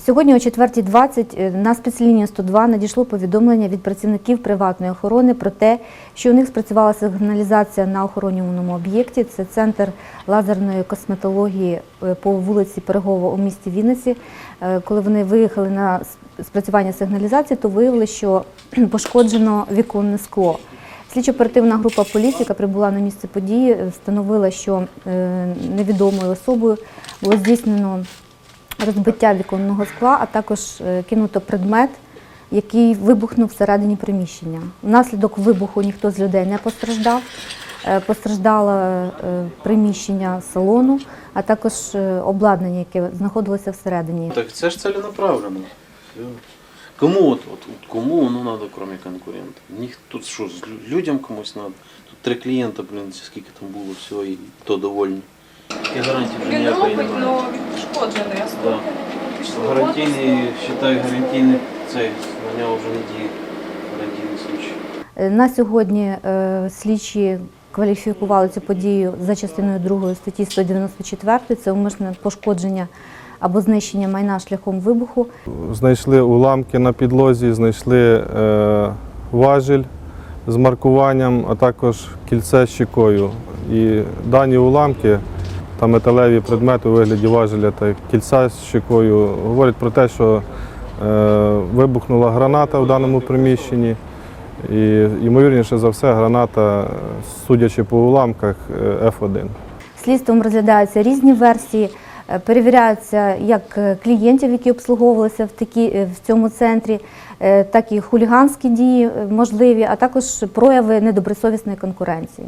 Сьогодні о 4.20 е, на спецлінію 102 надійшло повідомлення від працівників приватної охорони про те, що у них спрацювала сигналізація на охоронюваному об'єкті. Це центр лазерної косметології е, по вулиці Перегова у місті Вінниці. Е, Коли вони виїхали на спрацювання сигналізації, то виявили, що пошкоджено віконне скло. Слідчо-оперативна група поліції, яка прибула на місце події, встановила, що невідомою особою було здійснено розбиття віконного скла, а також е, кинуто предмет, який вибухнув всередині приміщення. Внаслідок вибуху ніхто з людей не постраждав. Е, Постраждало е, приміщення салону, а також обладнання, яке знаходилося всередині. Так це ж целенаправленно. Всё. Кому от, от, от кому воно треба, крім конкурента? Ніх тут що, з людям комусь треба? Тут три клієнта, блін, скільки там було всього, і то довольні. Які гарантії вже ніякої немає. Пошкоджений, а Да. Гарантійний, вважаю, гарантійний цей, на нього вже не діє гарантійний случай. Е, На сьогодні е, слідчі кваліфікували цю подію за частиною 2 статті 194. Це умисне пошкодження або знищення майна шляхом вибуху. Знайшли уламки на підлозі, знайшли е, важіль з маркуванням, а також кільце з щекою. І дані уламки та металеві предмети у вигляді важеля та кільця з щекою говорять про те, що е, вибухнула граната в даному приміщенні. І ймовірніше за все, граната, е, судячи по уламках, е, F1. Слідством розглядаються різні версії, е, перевіряються як е, клієнтів, які обслуговувалися в, такі, е, в цьому центрі, е, так і хуліганські дії е, можливі, а також прояви недобросовісної конкуренції.